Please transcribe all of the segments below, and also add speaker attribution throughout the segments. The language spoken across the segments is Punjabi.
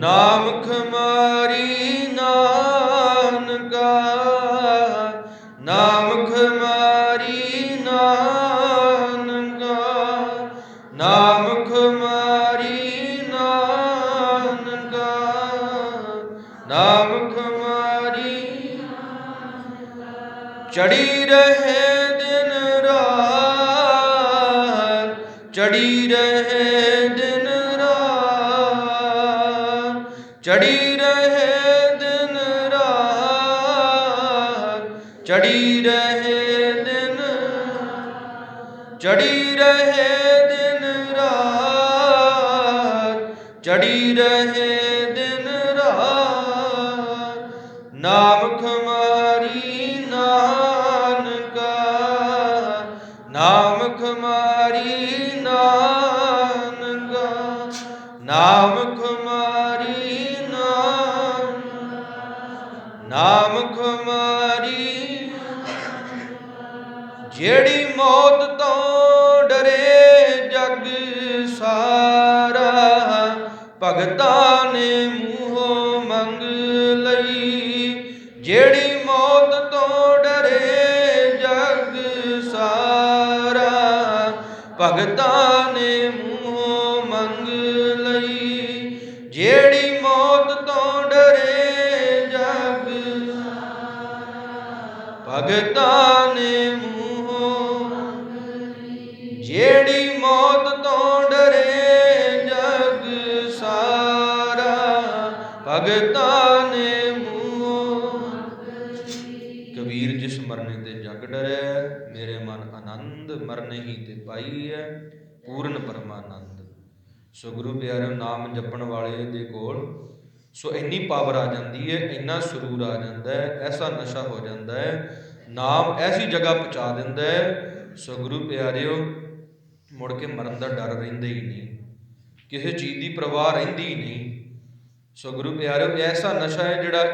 Speaker 1: ਨਾਮ ਖਮਾਰੀ ਨਾਨਕਾ ਨਾਮ ਖਮਾਰੀ ਨਾਨਕਾ ਨਾਮ ਖਮਾਰੀ ਨਾਨਕਾ ਨਾਮ ਖਮਾਰੀ ਚੜੀ ਰਹੇ ਦਿਨ ਰਾਤ, ਚੜੀ ਰਹੇ ਦਿਨ ਚੜੀ ਰਹੇ ਦਿਨ ਰਾਤ, ਚੜੀ ਰਹੇ ਦਿਨ ਚੜੀ ਰਹੇ ਦਿਨ ਰਾਤ, ਚੜੀ ਰਹੇ ਦਿਨ ਰਾਤ। ਨਾਮ ਖਮਾਰੀ ਨਾਨਕਾ, ਨਾਮ ਖਮਾਰੀ ਨਾਨਕਾ, ਨਾਮ ਨਾਮ ਖਮਾਰੀ, ਜਿਹੜੀ ਮੌਤ ਤੋਂ ਡਰੇ ਜਗ ਸਾਰਾ, ਭਗਤਾਂ ਨੇ ਮੂੰਹੋਂ ਮੰਗ ਲਈ, ਜਿਹੜੀ ਮੌਤ ਤੋਂ ਡਰੇ ਜਗ ਸਾਰਾ, ਭਗਤਾਂ ਨੇ ਭਗਤਾਂ ਨੇ ਮੂੰਹੋਂ ਜਿਹੜੀ ਮੌਤ ਤੋਂ ਡਰੇ ਜਗ ਸਾਰਾ, ਭਗਤਾਂ ਨੇ ਮੂੰਹੋਂ ਕਬੀਰ ਜਿਸ ਮਰਨੇ ਤੇ ਜਗ ਡਰੈ, ਮੇਰੇ ਮਨ ਆਨੰਦ ਮਰਨੇ ਹੀ ਤੇ ਪਾਈ ਹੈ ਪੂਰਨ ਪਰਮਾਨੰਦ। ਸੋ ਗੁਰੂ ਪਿਆਰਿਓ, ਨਾਮ ਜਪਣ ਵਾਲੇ ਦੇ ਕੋਲ ਸੋ ਇੰਨੀ ਪਾਵਰ ਆ ਜਾਂਦੀ ਹੈ ਇੰਨਾ ਸਰੂਰ ਆ ਜਾਂਦਾ ਹੈ ਐਸਾ ਨਸ਼ਾ ਹੋ ਜਾਂਦਾ ਹੈ ਨਾਮ ਐਸੀ ਜਗ੍ਹਾ ਪਹੁੰਚਾ ਦਿੰਦਾ ਹੈ ਸੋ ਗੁਰੂ ਪਿਆਰਿਓ, ਮੁੜ ਕੇ ਮਰਨ ਦਾ ਡਰ ਰਹਿੰਦਾ ਹੀ ਨਹੀਂ, ਕਿਸੇ ਚੀਜ਼ ਦੀ ਪਰਵਾਹ ਰਹਿੰਦੀ ਹੀ ਨਹੀਂ। ਸੋ ਗੁਰੂ ਪਿਆਰਿਓ, ਐਸਾ ਨਸ਼ਾ ਹੈ ਜਿਹੜਾ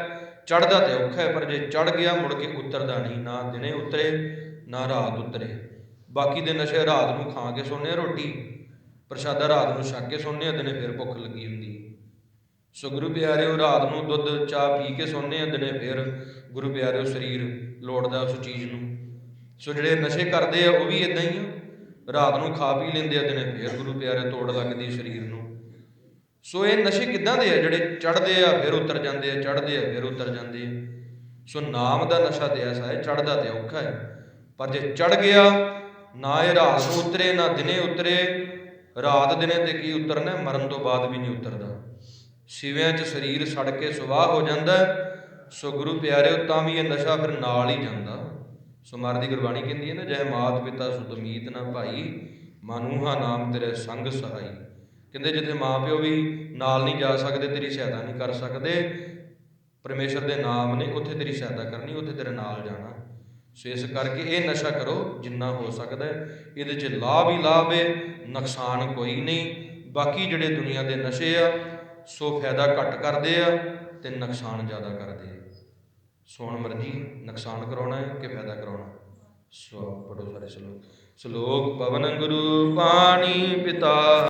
Speaker 1: ਚੜਦਾ ਤੇ ਔਖਾ ਹੈ, ਪਰ ਜੇ ਚੜ ਗਿਆ, ਮੁੜ ਕੇ ਉਤਰਦਾ ਨਹੀਂ, ਨਾ ਦਿਨੇ ਉਤਰੇ, ਨਾ ਰਾਤ ਉਤਰੇ। ਬਾਕੀ ਦੇ ਨਸ਼ੇ ਰਾਤ ਨੂੰ ਖਾ ਕੇ ਸੌਂਦੇ ਰੋਟੀ, ਪ੍ਰਸ਼ਾਦਾ ਰਾਤ ਨੂੰ ਛੱਕ ਕੇ ਸੌਂਦੇ ਆ, ਦਿਨੇ ਫਿਰ ਭੁੱਖ ਲੱਗੀ ਹੁੰਦੀ ਸੋ ਗੁਰੂ ਪਿਆਰਿਓ, ਰਾਤ ਨੂੰ ਦੁੱਧ, ਚਾਹ ਪੀ ਕੇ ਸੌਂਦੇ ਆ ਦਿਨੇ ਫਿਰ ਗੁਰੂ ਪਿਆਰਿਓ ਸਰੀਰ ਲੋੜਦਾ ਉਸ ਚੀਜ਼ ਨੂੰ। ਸੋ ਜਿਹੜੇ ਨਸ਼ੇ ਕਰਦੇ ਆ, ਉਹ ਵੀ ਇਦਾਂ ਹੀ ਆ। ਰਾਤ ਨੂੰ ਖਾ ਪੀ ਲੈਂਦੇ ਆ ਦਿਨੇ ਫਿਰ ਗੁਰੂ ਪਿਆਰੇ ਤੋੜ ਲੱਗਦੀ ਸਰੀਰ ਨੂੰ। ਸੋ ਇਹ ਨਸ਼ੇ ਕਿੱਦਾਂ ਦੇ ਆ? ਜਿਹੜੇ ਚੜਦੇ ਆ, ਫਿਰ ਉਤਰ ਜਾਂਦੇ ਆ ਚੜਦੇ ਆ, ਫਿਰ ਉਤਰ ਜਾਂਦੇ ਆ। ਸੋ ਨਾਮ ਦਾ ਨਸ਼ਾ ਤੇ ਐਸਾ ਹੈ ਚੜਦਾ ਤੇ ਔਖਾ ਹੈ। ਪਰ ਜੇ ਚੜ ਗਿਆ, ਨਾ ਇਹ ਰਾਤ ਨੂੰ ਉਤਰੇ, ਨਾ ਦਿਨੇ ਉਤਰੇ। ਰਾਤ ਦਿਨੇ ਤੇ ਕੀ ਉਤਰਨਾ ਮਰਨ ਤੋਂ ਬਾਅਦ ਵੀ ਨਹੀਂ ਉਤਰਦਾ। ਸਿਵਿਆਂ 'ਚ ਸਰੀਰ ਸੜ ਕੇ ਸੁਆਹ ਹੋ ਜਾਂਦਾ ਸੋ ਗੁਰੂ ਪਿਆਰਿਓ, ਤਾਂ ਵੀ ਇਹ ਨਸ਼ਾ ਫਿਰ ਨਾਲ ਹੀ ਜਾਂਦਾ। ਸੋ ਮਰ ਦੀ ਗੁਰਬਾਣੀ ਕਹਿੰਦੀ ਹੈ ਨਾ ਜੈ ਮਾਤ ਪਿਤਾ ਸੁਤਮੀਤ ਨਾ ਭਾਈ, ਮਾਨੂਹਾ ਨਾਮ ਤੇਰੇ ਸੰਗ ਸਹਾਈ। ਕਹਿੰਦੇ ਜਿੱਥੇ ਮਾਂ ਪਿਓ ਵੀ ਨਾਲ ਨਹੀਂ ਜਾ ਸਕਦੇ, ਤੇਰੀ ਸਹਾਇਤਾ ਨਹੀਂ ਕਰ ਸਕਦੇ, ਪਰਮੇਸ਼ਰ ਦੇ ਨਾਮ ਨੇ ਉੱਥੇ ਤੇਰੀ ਸਹਾਇਤਾ ਕਰਨੀ, ਉੱਥੇ ਤੇਰੇ ਨਾਲ ਜਾਣਾ। ਸੋ ਇਸ ਕਰਕੇ ਇਹ ਨਸ਼ਾ ਕਰੋ, ਜਿੰਨਾ ਹੋ ਸਕਦਾ ਹੈ। ਇਹਦੇ 'ਚ ਲਾਭ ਹੀ ਲਾਭ ਹੈ, ਨੁਕਸਾਨ ਕੋਈ ਨਹੀਂ। ਬਾਕੀ ਜਿਹੜੇ ਦੁਨੀਆ ਦੇ ਨਸ਼ੇ ਆ ਸੋ ਫਾਇਦਾ ਘੱਟ ਕਰਦੇ ਆ ਤੇ ਨੁਕਸਾਨ ਜ਼ਿਆਦਾ ਕਰਦੇ ਆ। ਸੋਣ ਮਰਜ਼ੀ ਨੁਕਸਾਨ ਕਰਾਉਣਾ ਹੈ ਕਿ ਫਾਇਦਾ ਕਰਾਉਣਾ ਸੋ ਪੜੋ ਸਾਰੇ ਸ਼ਲੋਕ। ਸ਼ਲੋਕ ਪਵਨ ਗੁਰੂ ਪਾਣੀ ਪਿਤਾ।